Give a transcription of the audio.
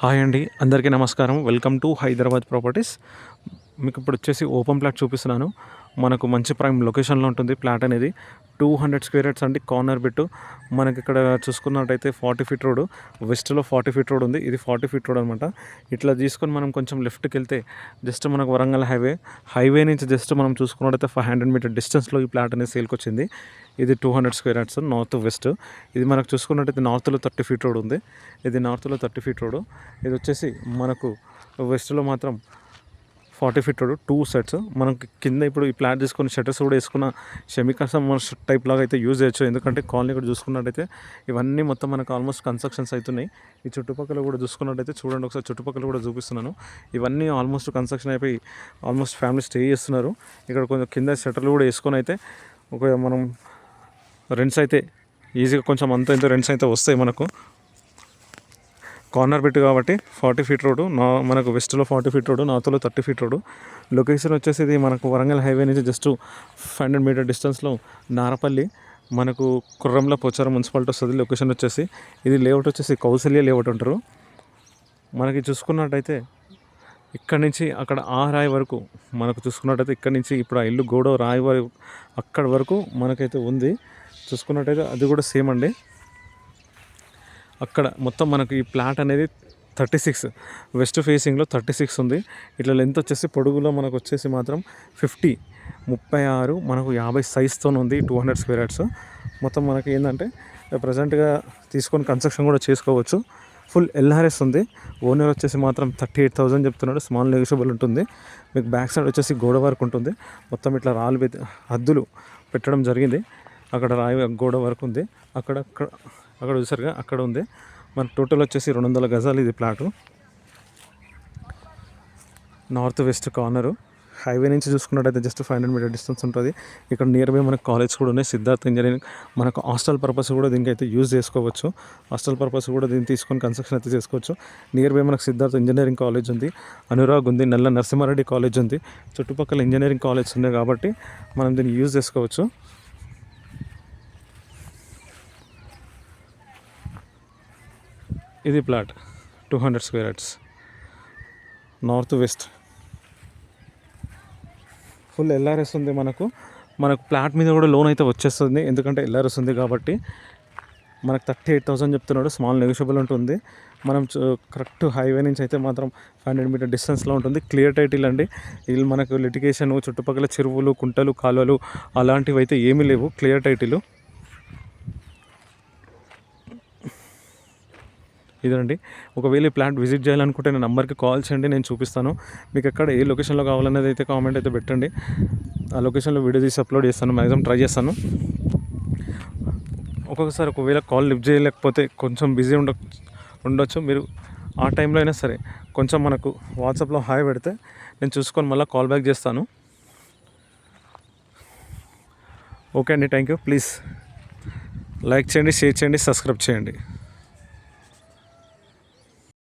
Hi అండి అందరికీ నమస్కారం. Welcome to Hyderabad properties. మీకు ఇప్పుడు వచ్చేసి ఓపెన్ ప్లాట్ చూపిస్తున్నాను. మనకు మంచి ప్రైమ్ లొకేషన్లో ఉంటుంది ప్లాట్ అనేది. టూ హండ్రెడ్ స్క్వేర్ యార్డ్స్ అండి కార్నర్ బిట్ మనకి ఇక్కడ చూసుకున్నట్టయితే ఫార్టీ ఫీట్ రోడ్ వెస్ట్లో ఫార్టీ ఫీట్ రోడ్ ఉంది. ఇది ఫార్టీ ఫీట్ రోడ్ అనమాట ఇట్లా తీసుకొని మనం కొంచెం లెఫ్ట్కి వెళ్తే జస్ట్ మనకు వరంగల్ హైవే. హైవే నుంచి జస్ట్ మనం చూసుకున్నట్టయితే ఫైవ్ హండ్రెడ్ మీటర్ డిస్టెన్స్లో ఈ ప్లాట్ అనేది సేల్కి వచ్చింది. ఇది two hundred square yards north west. ఇది మనకు చూసుకున్నట్టయితే నార్త్లో థర్టీ ఫీట్ రోడ్ ఉంది. ఇది నార్త్లో థర్టీ ఫీట్ రోడ్. ఇది వచ్చేసి మనకు వెస్ట్లో మాత్రం ఫార్టీ ఫీట్ టూ సెట్స్ మనకి కింద ఇప్పుడు ఈ ప్లాట్ తీసుకొని షటర్స్ కూడా వేసుకున్న షమికాసం టైప్ లాగా అయితే యూజ్ చేయొచ్చు. ఎందుకంటే కాలనీ కూడా చూసుకున్నట్టయితే ఇవన్నీ మొత్తం మనకు ఆల్మోస్ట్ కన్స్ట్రక్షన్స్ అవుతున్నాయి ఈ చుట్టుపక్కల కూడా చూసుకున్నట్టయితే చూడండి ఒకసారి చుట్టుపక్కల కూడా చూపిస్తున్నాను. ఇవన్నీ ఆల్మోస్ట్ కన్స్ట్రక్షన్ అయిపోయి ఆల్మోస్ట్ ఫ్యామిలీ స్టే చేస్తున్నారు. ఇక్కడ కొంచెం కింద షటర్లు కూడా వేసుకొని అయితే ఒక మనం రెంట్స్ అయితే ఈజీగా కొంచెం అంత ఇంత రెంట్స్ అయితే వస్తాయి మనకు. కార్నర్ బిట్ కాబట్టి ఫార్టీ ఫీట్ రోడ్ నా మనకు వెస్ట్లో ఫార్టీ ఫీట్ రోడ్ నార్త్లో థర్టీ ఫీట్ రోడ్డు. లొకేషన్ వచ్చేసి ఇది మనకు వరంగల్ హైవే నుంచి జస్ట్ ఫైవ్ హండ్రెడ్ మీటర్ డిస్టెన్స్లో నారపల్లి. మనకు కుర్రంల పోచారం మున్సిపాలిటీ వస్తుంది లొకేషన్ వచ్చేసి ఇది లేఅవుట్ వచ్చేసి కౌసల్య లేఅవుట్ అంటారు. మనకి చూసుకున్నట్టయితే ఇక్కడ నుంచి అక్కడ ఆ రాయి వరకు మనకు చూసుకున్నట్టయితే ఇక్కడ నుంచి ఇప్పుడు ఆ ఇల్లు గోడ రాయి వరకు అక్కడ వరకు మనకైతే ఉంది. చూసుకున్నట్టయితే అది కూడా సేమ్ అండి. అక్కడ మొత్తం మనకు ఈ ప్లాట్ అనేది థర్టీ సిక్స్ వెస్ట్ ఫేసింగ్లో థర్టీ సిక్స్ ఉంది. ఇట్లా లెంత్ వచ్చేసి పొడుగులో మనకు వచ్చేసి మాత్రం ఫిఫ్టీ ముప్పై ఆరు మనకు యాభై సైజ్తో ఉంది టూ హండ్రెడ్ స్క్వేర్ యార్డ్స్ మొత్తం మనకి ఏంటంటే ప్రజెంట్గా తీసుకొని కన్స్ట్రక్షన్ కూడా చేసుకోవచ్చు. ఫుల్ ఎల్ఆర్ఎస్ ఉంది. ఓనర్ వచ్చేసి మాత్రం థర్టీ ఎయిట్ థౌసండ్ చెప్తున్నాడు. స్మాల్ నెగిషియబుల్ ఉంటుంది. మీకు బ్యాక్ సైడ్ వచ్చేసి గోడ వరకు ఉంటుంది. మొత్తం ఇట్లా రాళ్ళు హద్దులు పెట్టడం జరిగింది. అక్కడ రాయి గోడ వరకు ఉంది. అక్కడ అక్కడ చూసారుగా అక్కడ ఉంది. మన టోటల్ వచ్చేసి రెండు వందల గజాలు ఇది plot north west corner highway నుంచి చూసుకున్నట్టయితే just five hundred metre distance ఉంటుంది. ఇక్కడ నియర్ బై మనకు కాలేజ్ కూడా ఉన్నాయి. సిద్ధార్థ ఇంజనీరింగ్ మనకు హాస్టల్ పర్పస్ కూడా దీనికి అయితే యూజ్ చేసుకోవచ్చు. హాస్టల్ పర్పస్ కూడా దీన్ని తీసుకొని కన్స్ట్రక్షన్ అయితే చేసుకోవచ్చు. నియర్ బై మనకు సిద్ధార్థ ఇంజనీరింగ్ కాలేజ్ ఉంది. అనురాగ్ ఉంది. నల్ల నరసింహారెడ్డి కాలేజ్ ఉంది. చుట్టుపక్కల ఇంజనీరింగ్ కాలేజ్ ఉన్నాయి కాబట్టి మనం దీన్ని యూజ్ చేసుకోవచ్చు. ఇది plot two hundred square yards. North west. Full LRS ఉంది మనకు. మనకు ప్లాట్ మీద కూడా లోన్ అయితే వచ్చేస్తుంది. ఎందుకంటే ఎల్ఆర్ఎస్ ఉంది కాబట్టి మనకు థర్టీ ఎయిట్ థౌసండ్ చెప్తున్నాడు. స్మాల్ నెగోషియబుల్ ఉంటుంది మనం కరెక్ట్ హైవే నుంచి అయితే మాత్రం ఫైవ్ హండ్రెడ్ మీటర్ డిస్టెన్స్లో ఉంటుంది. క్లియర్ టైటిల్ అండి. వీళ్ళు మనకు లిటిగేషన్ చుట్టుపక్కల చెరువులు కుంటలు కాలువలు అలాంటివి అయితే ఏమీ లేవు. క్లియర్ టైటిల్ ఇదండి ఒకవేళ ఈ ప్లాంట్ విజిట్ చేయాలనుకుంటే నా నెంబర్కి కాల్ చేయండి నేను చూపిస్తాను. మీకు ఎక్కడ ఏ లొకేషన్లో కావాలనేది అయితే కామెంట్ అయితే పెట్టండి. ఆ లొకేషన్లో వీడియో తీసి అప్లోడ్ చేస్తాను మ్యాక్సిమం ట్రై చేస్తాను. ఒక్కొక్కసారి ఒకవేళ కాల్ లిఫ్ట్ చేయలేకపోతే కొంచెం బిజీ ఉండ ఉండొచ్చు. మీరు ఆ టైంలో అయినా సరే కొంచెం మనకు వాట్సాప్లో హాయ్ పెడితే నేను చూసుకొని మళ్ళీ కాల్ బ్యాక్ చేస్తాను. ఓకే అండి థ్యాంక్ యూ ప్లీజ్ లైక్ చేయండి షేర్ చేయండి సబ్స్క్రైబ్ చేయండి.